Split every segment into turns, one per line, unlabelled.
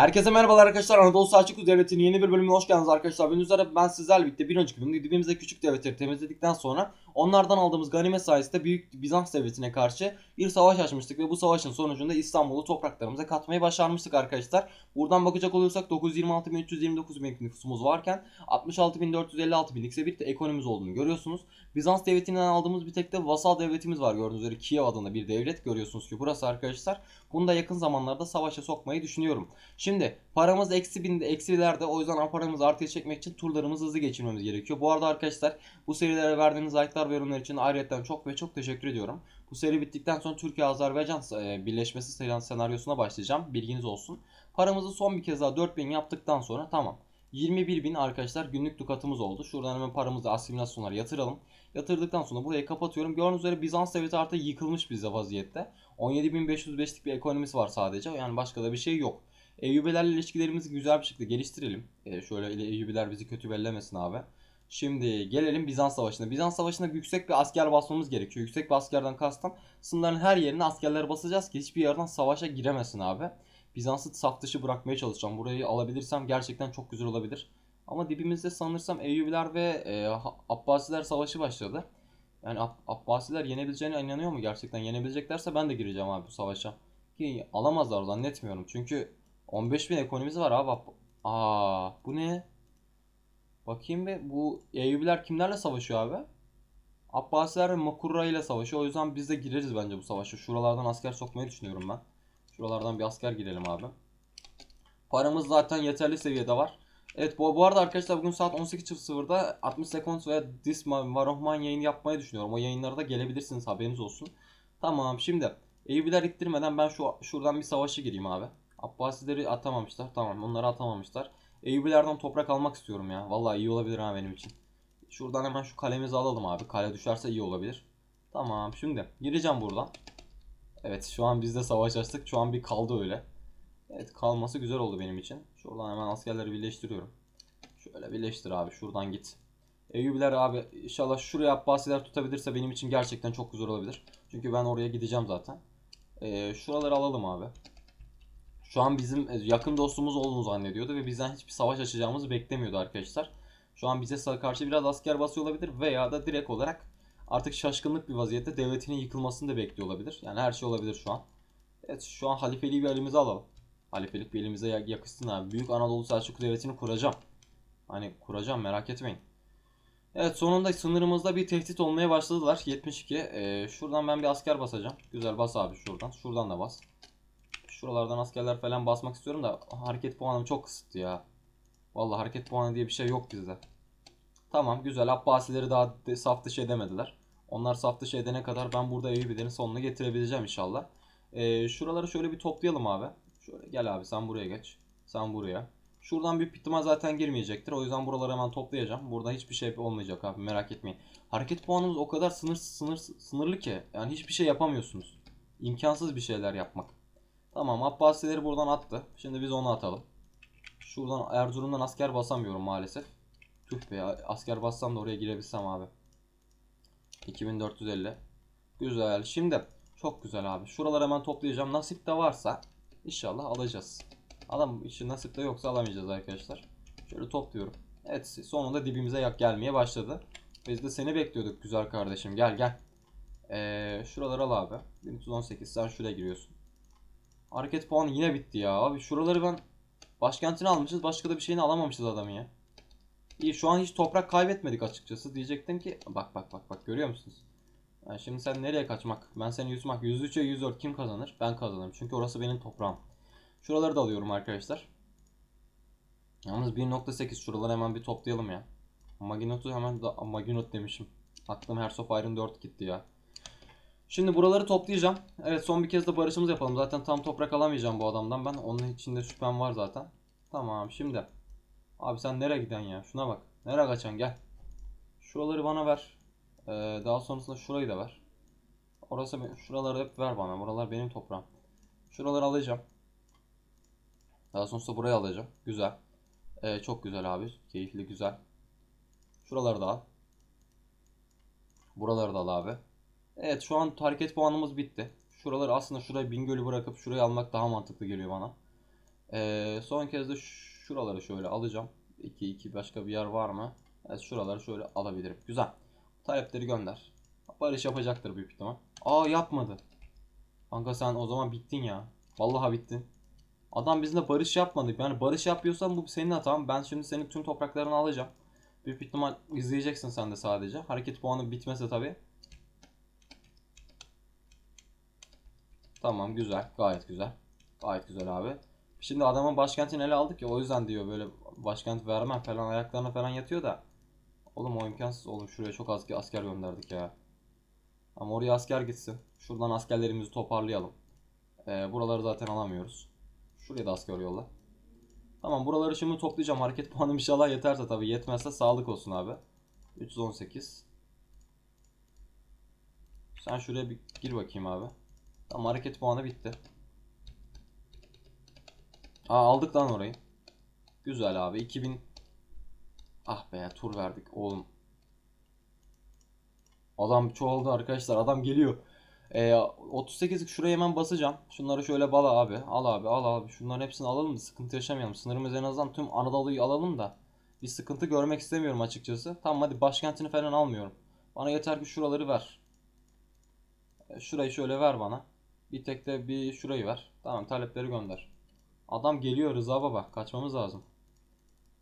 Herkese merhabalar arkadaşlar. Anadolu Selçuklu Devleti'nin yeni bir bölümüne hoş geldiniz arkadaşlar. Ben üzere ben sizlerle birlikte bir önceki bölümde dibimizde küçük devletleri temizledikten sonra onlardan aldığımız ganimet sayesinde Büyük Bizans Devleti'ne karşı bir savaş açmıştık ve bu savaşın sonucunda İstanbul'u topraklarımıza katmayı başarmıştık arkadaşlar. Buradan bakacak olursak 926.329 bin nüfusumuz varken 66.456 binlik ise bir de ekonomimiz olduğunu görüyorsunuz. Bizans Devleti'nden aldığımız bir tek de vasal devletimiz var gördüğünüz üzere Kiev adında bir devlet görüyorsunuz ki burası arkadaşlar. Bunu da yakın zamanlarda savaşa sokmayı düşünüyorum. Şimdi paramız eksi binde eksilerde o yüzden paramızı artıya çekmek için turlarımızı hızlı geçirmemiz gerekiyor. Bu arada arkadaşlar bu serilere verdiğiniz like'lar ve yorumlar için ayrıca çok ve çok teşekkür ediyorum. Bu seri bittikten sonra Türkiye-Azerbaycan e, birleşmesi sayılan senaryosuna başlayacağım. Bilginiz olsun. Paramızı son bir kez daha 4000 yaptıktan sonra tamam. 21 bin arkadaşlar günlük dukatımız oldu. Şuradan hemen paramızı asimilasyonlara yatıralım. Yatırdıktan sonra burayı kapatıyorum. Gördüğünüz üzere Bizans devleti artık yıkılmış bize vaziyette. 17.505'lik bir ekonomisi var sadece. Yani başka da bir şey yok. Eyyubilerle ilişkilerimizi güzel bir şekilde geliştirelim. E, şöyle Eyyubiler bizi kötü bellemesin abi. Şimdi gelelim Bizans Savaşı'na. Bizans Savaşı'nda yüksek bir asker basmamız gerekiyor. Yüksek bir askerden kastım sınırların her yerine askerler basacağız ki hiçbir yerden savaşa giremesin abi. Bizans'ı saf dışı bırakmaya çalışacağım. Burayı alabilirsem gerçekten çok güzel olabilir. Ama dibimizde sanırsam Eyyubiler ve e, Abbasiler savaşı başladı. Yani Ab- Abbasiler yenebileceğine inanıyor mu gerçekten? Yenebileceklerse ben de gireceğim abi bu savaşa. Ki alamazlar zannetmiyorum. Çünkü 15 bin ekonomisi var abi. Aa, bu ne? Bakayım bir bu Eyyubiler kimlerle savaşıyor abi? Abbasiler ve Makurra ile savaşıyor. O yüzden biz de gireriz bence bu savaşa. Şuralardan asker sokmayı düşünüyorum ben. Şuralardan bir asker girelim abi. Paramız zaten yeterli seviyede var. Evet bu, bu arada arkadaşlar bugün saat 18.00'da 60 Seconds ve This Varohman yayını yapmayı düşünüyorum. O yayınlara da gelebilirsiniz haberiniz olsun. Tamam şimdi Eyyubiler ittirmeden ben şu şuradan bir savaşa gireyim abi. Abbasileri atamamışlar. Tamam onları atamamışlar. Eyyubilerden toprak almak istiyorum ya. Vallahi iyi olabilir ha benim için. Şuradan hemen şu kalemizi alalım abi. Kale düşerse iyi olabilir. Tamam şimdi gireceğim buradan. Evet şu an biz de savaş açtık. Şu an bir kaldı öyle. Evet kalması güzel oldu benim için. Şuradan hemen askerleri birleştiriyorum. Şöyle birleştir abi şuradan git. Eyyubiler abi inşallah şuraya Abbasiler tutabilirse benim için gerçekten çok güzel olabilir. Çünkü ben oraya gideceğim zaten. Ee, şuraları alalım abi. Şu an bizim yakın dostumuz olduğunu zannediyordu ve bizden hiçbir savaş açacağımızı beklemiyordu arkadaşlar. Şu an bize karşı biraz asker basıyor olabilir veya da direkt olarak artık şaşkınlık bir vaziyette devletinin yıkılmasını da bekliyor olabilir. Yani her şey olabilir şu an. Evet şu an halifeliği bir elimize alalım. Halifelik bir elimize yakışsın abi. Büyük Anadolu Selçuklu Devleti'ni kuracağım. Hani kuracağım merak etmeyin. Evet sonunda sınırımızda bir tehdit olmaya başladılar. 72. Ee, şuradan ben bir asker basacağım. Güzel bas abi şuradan. Şuradan da bas. Şuralardan askerler falan basmak istiyorum da hareket puanım çok kısıtlı ya. Vallahi hareket puanı diye bir şey yok bizde. Tamam güzel Abbasileri daha saf dışı edemediler. Onlar saf dışı edene kadar ben burada Eyyubilerin sonunu getirebileceğim inşallah. Ee, şuraları şöyle bir toplayalım abi. Şöyle gel abi sen buraya geç. Sen buraya. Şuradan büyük ihtimal zaten girmeyecektir. O yüzden buraları hemen toplayacağım. Burada hiçbir şey olmayacak abi merak etmeyin. Hareket puanımız o kadar sınır, sınır sınırlı ki. Yani hiçbir şey yapamıyorsunuz. İmkansız bir şeyler yapmak. Tamam Abbasileri buradan attı. Şimdi biz onu atalım. Şuradan Erzurum'dan asker basamıyorum maalesef. Tüh be asker bassam da oraya girebilsem abi. 2450. Güzel. Şimdi çok güzel abi. Şuraları hemen toplayacağım. Nasip de varsa inşallah alacağız. Adam işi nasip de yoksa alamayacağız arkadaşlar. Şöyle topluyorum. Evet sonunda dibimize yak gelmeye başladı. Biz de seni bekliyorduk güzel kardeşim. Gel gel. Ee, şuraları al abi. 1318 sen şuraya giriyorsun. Hareket puanı yine bitti ya. Abi şuraları ben başkentini almışız. Başka da bir şeyini alamamışız adamı ya. İyi şu an hiç toprak kaybetmedik açıkçası. Diyecektim ki bak bak bak bak görüyor musunuz? Yani şimdi sen nereye kaçmak? Ben seni yüzmek. 103'e 104 kim kazanır? Ben kazanırım. Çünkü orası benim toprağım. Şuraları da alıyorum arkadaşlar. Yalnız 1.8 şuraları hemen bir toplayalım ya. Maginot'u hemen da Maginot demişim. Aklım Hearts of Iron 4 gitti ya. Şimdi buraları toplayacağım. Evet son bir kez de barışımız yapalım. Zaten tam toprak alamayacağım bu adamdan ben. Onun içinde şüphem var zaten. Tamam şimdi. Abi sen nereye giden ya? Şuna bak. Nereye kaçan gel. Şuraları bana ver. Ee, daha sonrasında şurayı da ver. Orası şuraları hep ver bana. Buralar benim toprağım. Şuraları alacağım. Daha sonrasında burayı alacağım. Güzel. Ee, çok güzel abi. Keyifli güzel. Şuraları da al. Buraları da al abi. Evet şu an hareket puanımız bitti. Şuraları aslında şuraya Bingöl'ü bırakıp şurayı almak daha mantıklı geliyor bana. Ee, son kez de şuraları şöyle alacağım. 2 2 başka bir yer var mı? Evet şuraları şöyle alabilirim. Güzel. Talepleri gönder. Barış yapacaktır büyük ihtimal. Aa yapmadı. Kanka sen o zaman bittin ya. Vallahi bittin. Adam bizimle barış yapmadı. Yani barış yapıyorsan bu senin hatan. Ben şimdi senin tüm topraklarını alacağım. Büyük ihtimal izleyeceksin sen de sadece. Hareket puanı bitmese tabi. Tamam güzel. Gayet güzel. Gayet güzel abi. Şimdi adamın başkentini ele aldık ya o yüzden diyor böyle başkent vermem falan ayaklarına falan yatıyor da. Oğlum o imkansız oğlum şuraya çok az asker gönderdik ya. Ama oraya asker gitsin. Şuradan askerlerimizi toparlayalım. Ee, buraları zaten alamıyoruz. Şuraya da asker yolla. Tamam buraları şimdi toplayacağım. Hareket puanım inşallah yeterse tabii. Yetmezse sağlık olsun abi. 318. Sen şuraya bir gir bakayım abi. Tamam hareket puanı bitti. Aa aldık lan orayı. Güzel abi. 2000 Ah be tur verdik oğlum. Adam çoğaldı arkadaşlar. Adam geliyor. Ee, 38'lik şuraya hemen basacağım. Şunları şöyle bala abi. Al abi al abi. Şunların hepsini alalım da sıkıntı yaşamayalım. Sınırımız en azından tüm Anadolu'yu alalım da. Bir sıkıntı görmek istemiyorum açıkçası. Tamam hadi başkentini falan almıyorum. Bana yeter ki şuraları ver. Ee, Şurayı şöyle ver bana. Bir tek de bir şurayı ver. Tamam talepleri gönder. Adam geliyor Rıza baba. Kaçmamız lazım.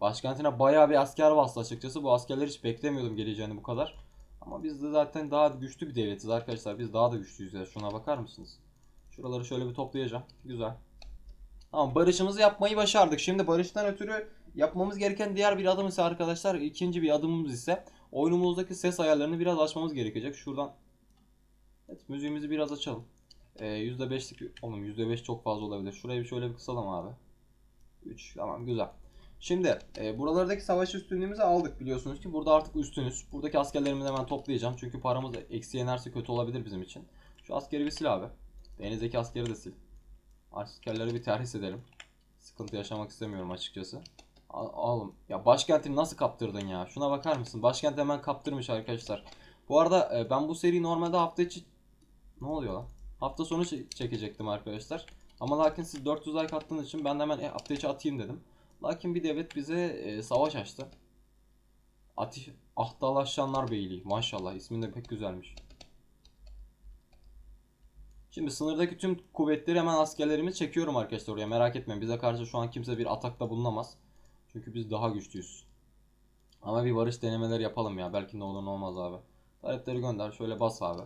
Başkentine bayağı bir asker bastı açıkçası. Bu askerleri hiç beklemiyordum geleceğini bu kadar. Ama biz de zaten daha güçlü bir devletiz arkadaşlar. Biz daha da güçlüyüz ya. Şuna bakar mısınız? Şuraları şöyle bir toplayacağım. Güzel. Tamam barışımızı yapmayı başardık. Şimdi barıştan ötürü yapmamız gereken diğer bir adım ise arkadaşlar ikinci bir adımımız ise oyunumuzdaki ses ayarlarını biraz açmamız gerekecek. Şuradan Evet müziğimizi biraz açalım. Ee, %5'lik oğlum %5 çok fazla olabilir. Şurayı şöyle bir kısalım abi. 3 tamam güzel. Şimdi e, buralardaki savaş üstünlüğümüzü aldık biliyorsunuz ki burada artık üstünüz. Buradaki askerlerimizi hemen toplayacağım çünkü paramız eksi yenerse kötü olabilir bizim için. Şu askeri bir sil abi. Denizdeki askeri de sil. Askerleri bir terhis edelim. Sıkıntı yaşamak istemiyorum açıkçası. Alım. Ya başkentini nasıl kaptırdın ya? Şuna bakar mısın? Başkent hemen kaptırmış arkadaşlar. Bu arada e, ben bu seriyi normalde hafta içi... Ne oluyor lan? Hafta sonu çe- çekecektim arkadaşlar. Ama lakin siz 400 like attığınız için ben de hemen e, hafta atayım dedim. Lakin bir devlet bize e, savaş açtı. Atif Ahtalaşanlar Beyliği. Maşallah ismin de pek güzelmiş. Şimdi sınırdaki tüm kuvvetleri hemen askerlerimi çekiyorum arkadaşlar oraya. Merak etmeyin. Bize karşı şu an kimse bir atakta bulunamaz. Çünkü biz daha güçlüyüz. Ama bir barış denemeleri yapalım ya. Belki ne olur ne olmaz abi. Talepleri gönder. Şöyle bas abi.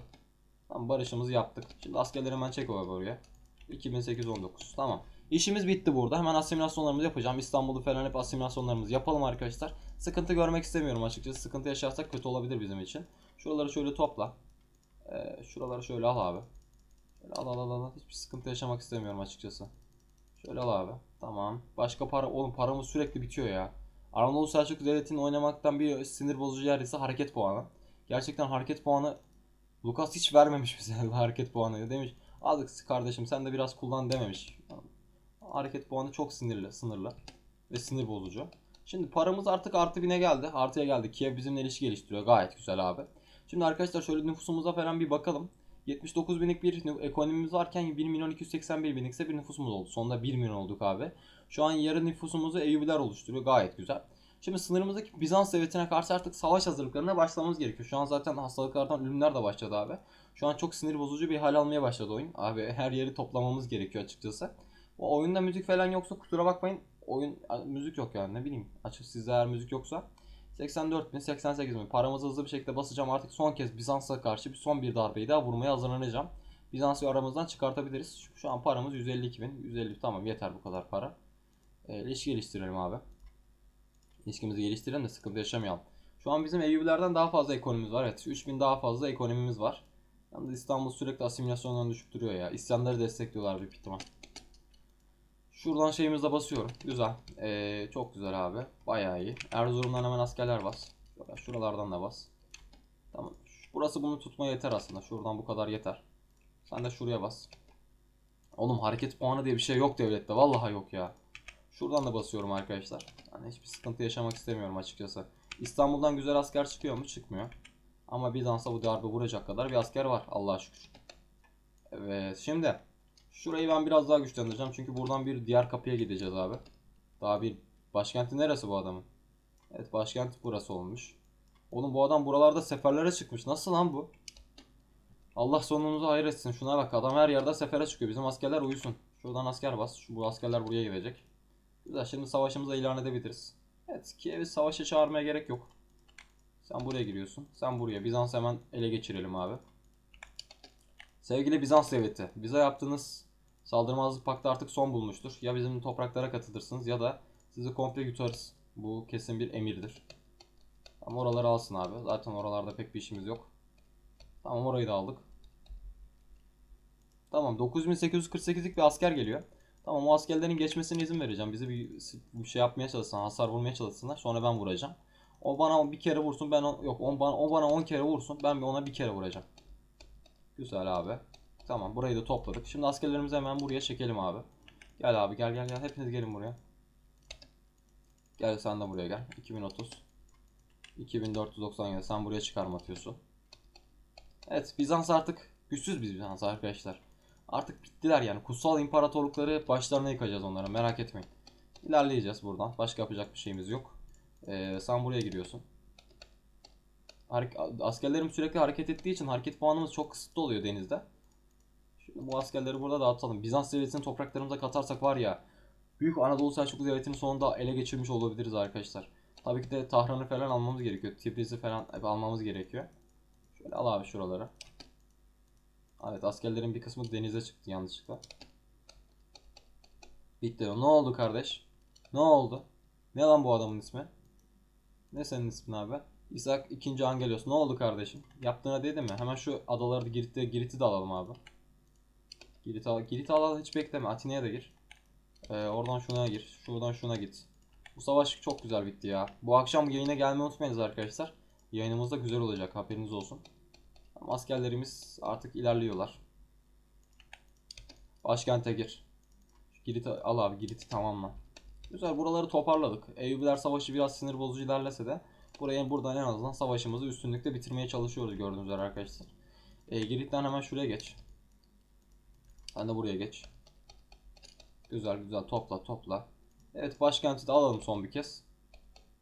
Tamam barışımızı yaptık. Şimdi askerleri hemen çek abi oraya. 2819. Tamam. İşimiz bitti burada. Hemen asimilasyonlarımızı yapacağım. İstanbul'u falan hep asimilasyonlarımızı yapalım arkadaşlar. Sıkıntı görmek istemiyorum açıkçası. Sıkıntı yaşarsak kötü olabilir bizim için. Şuraları şöyle topla. Ee, şuraları şöyle al abi. Şöyle al al al al. Hiçbir sıkıntı yaşamak istemiyorum açıkçası. Şöyle al abi. Tamam. Başka para... Oğlum paramız sürekli bitiyor ya. Anadolu Selçuklu Devleti'nin oynamaktan bir sinir bozucu yer ise hareket puanı. Gerçekten hareket puanı Lucas hiç vermemiş bize hareket puanı. Demiş aldık kardeşim sen de biraz kullan dememiş. Hareket puanı çok sinirli, sınırlı ve sinir bozucu. Şimdi paramız artık artı bine geldi. Artıya geldi. Kiev bizimle ilişki geliştiriyor. Gayet güzel abi. Şimdi arkadaşlar şöyle nüfusumuza falan bir bakalım. 79 binlik bir ekonomimiz varken 1 milyon 281 binlikse bir nüfusumuz oldu. Sonunda 1 milyon olduk abi. Şu an yarı nüfusumuzu Eyyubiler oluşturuyor. Gayet güzel. Şimdi sınırımızdaki Bizans devletine karşı artık savaş hazırlıklarına başlamamız gerekiyor. Şu an zaten hastalıklardan ölümler de başladı abi. Şu an çok sinir bozucu bir hal almaya başladı oyun. Abi her yeri toplamamız gerekiyor açıkçası. O oyunda müzik falan yoksa kusura bakmayın. Oyun müzik yok yani ne bileyim. Açık sizde eğer müzik yoksa. 84 bin 88 bin paramızı hızlı bir şekilde basacağım artık son kez Bizans'a karşı bir son bir darbeyi daha vurmaya hazırlanacağım. Bizans'ı aramızdan çıkartabiliriz. Şu, an paramız 152 bin 150 tamam yeter bu kadar para. E, ilişki geliştirelim abi. İlişkimizi geliştirelim de sıkıntı yaşamayalım. Şu an bizim Eyyubilerden daha fazla ekonomimiz var. Evet 3000 daha fazla ekonomimiz var. Yalnız İstanbul sürekli asimilasyondan düşüp duruyor ya. İsyanları destekliyorlar büyük ihtimal. Şuradan şeyimizde basıyorum. Güzel. Ee, çok güzel abi. Bayağı iyi. Erzurum'dan hemen askerler bas. Şuralardan da bas. Tamam. Burası bunu tutmaya yeter aslında. Şuradan bu kadar yeter. Sen de şuraya bas. Oğlum hareket puanı diye bir şey yok devlette. Vallahi yok ya. Şuradan da basıyorum arkadaşlar. Yani hiçbir sıkıntı yaşamak istemiyorum açıkçası. İstanbul'dan güzel asker çıkıyor mu? Çıkmıyor. Ama Bizans'a bu darbe vuracak kadar bir asker var. Allah'a şükür. Evet şimdi Şurayı ben biraz daha güçlendireceğim. Çünkü buradan bir diğer kapıya gideceğiz abi. Daha bir başkenti neresi bu adamın? Evet başkent burası olmuş. Oğlum bu adam buralarda seferlere çıkmış. Nasıl lan bu? Allah sonumuzu hayır etsin. Şuna bak adam her yerde sefere çıkıyor. Bizim askerler uyusun. Şuradan asker bas. Şu, bu askerler buraya gidecek. Güzel şimdi savaşımızı ilan edebiliriz. Evet Kiev'i savaşa çağırmaya gerek yok. Sen buraya giriyorsun. Sen buraya. Bizans hemen ele geçirelim abi. Sevgili Bizans devleti. Bize yaptığınız saldırmazlık paktı artık son bulmuştur. Ya bizim topraklara katılırsınız ya da sizi komple yutarız. Bu kesin bir emirdir. Ama oraları alsın abi. Zaten oralarda pek bir işimiz yok. Tamam orayı da aldık. Tamam 9848'lik bir asker geliyor. Tamam o askerlerin geçmesine izin vereceğim. Bizi bir, bir şey yapmaya çalışsınlar, hasar vurmaya çalışsınlar. Sonra ben vuracağım. O bana bir kere vursun, ben yok o bana o bana 10 kere vursun, ben ona bir kere vuracağım. Güzel abi. Tamam burayı da topladık. Şimdi askerlerimizi hemen buraya çekelim abi. Gel abi gel gel gel. Hepiniz gelin buraya. Gel sen de buraya gel. 2030. 2497 sen buraya çıkarma atıyorsun. Evet Bizans artık güçsüz biz Bizans arkadaşlar. Artık bittiler yani. Kutsal imparatorlukları başlarına yıkacağız onlara merak etmeyin. İlerleyeceğiz buradan. Başka yapacak bir şeyimiz yok. Ee, sen buraya giriyorsun. Harek- askerlerim sürekli hareket ettiği için hareket puanımız çok kısıtlı oluyor denizde. Şimdi bu askerleri burada dağıtalım. Bizans devletini topraklarımıza katarsak var ya Büyük Anadolu Selçuklu Devleti'ni sonunda ele geçirmiş olabiliriz arkadaşlar. Tabii ki de Tahran'ı falan almamız gerekiyor. Tibriz'i falan almamız gerekiyor. Şöyle al abi şuraları. Evet askerlerin bir kısmı denize çıktı yanlışlıkla. Bitti. Ne oldu kardeş? Ne oldu? Ne lan bu adamın ismi? Ne senin ismin abi? İshak 2. Angelios. Ne oldu kardeşim? Yaptığına dedi mi? Hemen şu adaları Girit'te Girit'i de alalım abi. Girit al, Girit al hiç bekleme. Atina'ya da gir. Ee, oradan şuna gir. Şuradan şuna git. Bu savaş çok güzel bitti ya. Bu akşam yayına gelmeyi unutmayınız arkadaşlar. Yayınımız da güzel olacak. Haberiniz olsun. Ama askerlerimiz artık ilerliyorlar. Başkente gir. Girit'i al abi. Girit'i tamamla. Güzel buraları toparladık. Eyyubiler Savaşı biraz sinir bozucu ilerlese de buraya buradan en azından savaşımızı üstünlükte bitirmeye çalışıyoruz gördüğünüz üzere arkadaşlar. E, Girit'ten hemen şuraya geç. Sen de buraya geç. Güzel güzel topla topla. Evet başkenti de alalım son bir kez.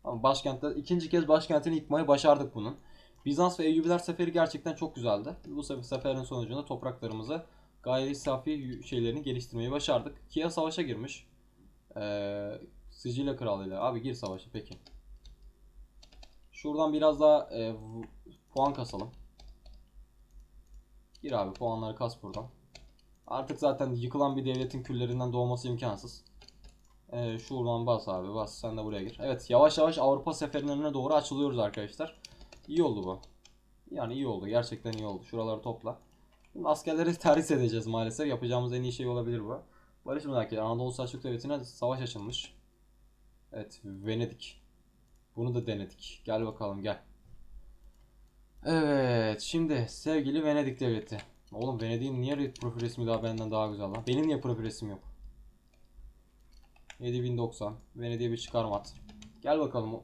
Ama başkentte ikinci kez başkentini yıkmayı başardık bunun. Bizans ve Eyyubiler seferi gerçekten çok güzeldi. Bu sefer seferin sonucunda topraklarımızı gayri safi şeylerini geliştirmeyi başardık. Kia savaşa girmiş. Ee, Sicilya kralıyla. Abi gir savaşa peki. Şuradan biraz daha e, puan kasalım. Gir abi puanları kas buradan. Artık zaten yıkılan bir devletin küllerinden doğması imkansız. Ee, şuradan bas abi bas sen de buraya gir. Evet yavaş yavaş Avrupa seferlerine doğru açılıyoruz arkadaşlar. İyi oldu bu. Yani iyi oldu gerçekten iyi oldu. Şuraları topla. Şimdi askerleri terhis edeceğiz maalesef. Yapacağımız en iyi şey olabilir bu. Barış mülaketi Anadolu Selçuk Devleti'ne savaş açılmış. Evet Venedik. Bunu da denedik. Gel bakalım gel. Evet şimdi sevgili Venedik Devleti. Oğlum Venedik'in niye profil resmi daha benden daha güzel lan? Benim niye profil resmim yok? 7090. Venedik'e bir çıkarma at. Gel bakalım.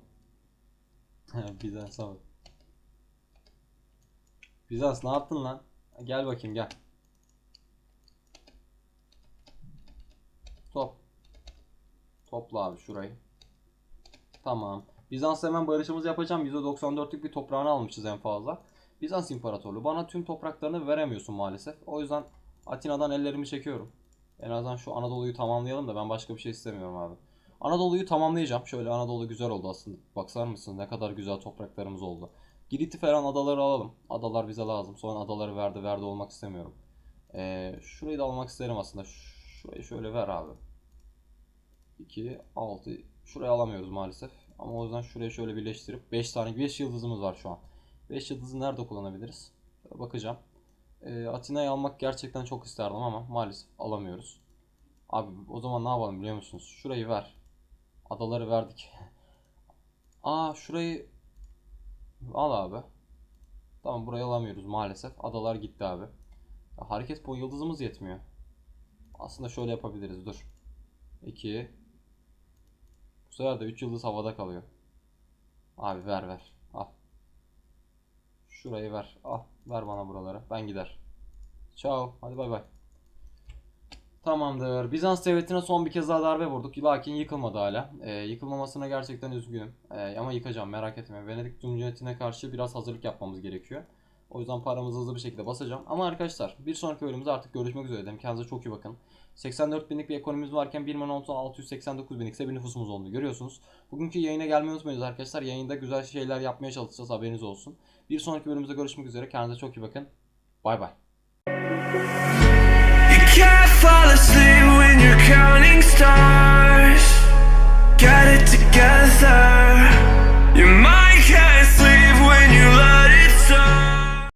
Bizans bak. Bizans ne yaptın lan? Gel bakayım gel. Top. Topla abi şurayı. Tamam. Bizans hemen barışımızı yapacağım. %94'lük bir toprağını almışız en fazla. Bizans İmparatorluğu bana tüm topraklarını veremiyorsun maalesef. O yüzden Atina'dan ellerimi çekiyorum. En azından şu Anadolu'yu tamamlayalım da ben başka bir şey istemiyorum abi. Anadolu'yu tamamlayacağım. Şöyle Anadolu güzel oldu aslında. Baksar mısın ne kadar güzel topraklarımız oldu. Girit'i falan adaları alalım. Adalar bize lazım. Sonra adaları verdi verdi olmak istemiyorum. Ee, şurayı da almak isterim aslında. Şurayı şöyle ver abi. 2, 6. Şurayı alamıyoruz maalesef. Ama o yüzden şuraya şöyle birleştirip 5 tane 5 yıldızımız var şu an. 5 yıldızı nerede kullanabiliriz? Şöyle bakacağım. Ee, Atina'yı almak gerçekten çok isterdim ama maalesef alamıyoruz. Abi o zaman ne yapalım biliyor musunuz? Şurayı ver. Adaları verdik. Aa şurayı al abi. Tamam burayı alamıyoruz maalesef. Adalar gitti abi. Ya, hareket bu yıldızımız yetmiyor. Aslında şöyle yapabiliriz dur. 2 Bu sefer de 3 yıldız havada kalıyor. Abi ver ver. Al. Şurayı ver. Al. Ver bana buraları. Ben gider. Ciao. Hadi bay bay. Tamamdır. Bizans devletine son bir kez daha darbe vurduk. Lakin yıkılmadı hala. Ee, yıkılmamasına gerçekten üzgünüm. Ee, ama yıkacağım merak etme. Venedik Cumhuriyeti'ne karşı biraz hazırlık yapmamız gerekiyor. O yüzden paramızı hızlı bir şekilde basacağım. Ama arkadaşlar bir sonraki bölümümüzde artık görüşmek üzere dedim. Kendinize çok iyi bakın. 84 binlik bir ekonomimiz varken 1 milyon 689 binlik bir nüfusumuz oldu. Görüyorsunuz. Bugünkü yayına gelmeyi unutmayınız arkadaşlar. Yayında güzel şeyler yapmaya çalışacağız. Haberiniz olsun. Bir sonraki bölümümüzde görüşmek üzere. Kendinize çok iyi bakın. Bay bay.
fall asleep when you're counting stars. Get it together. You might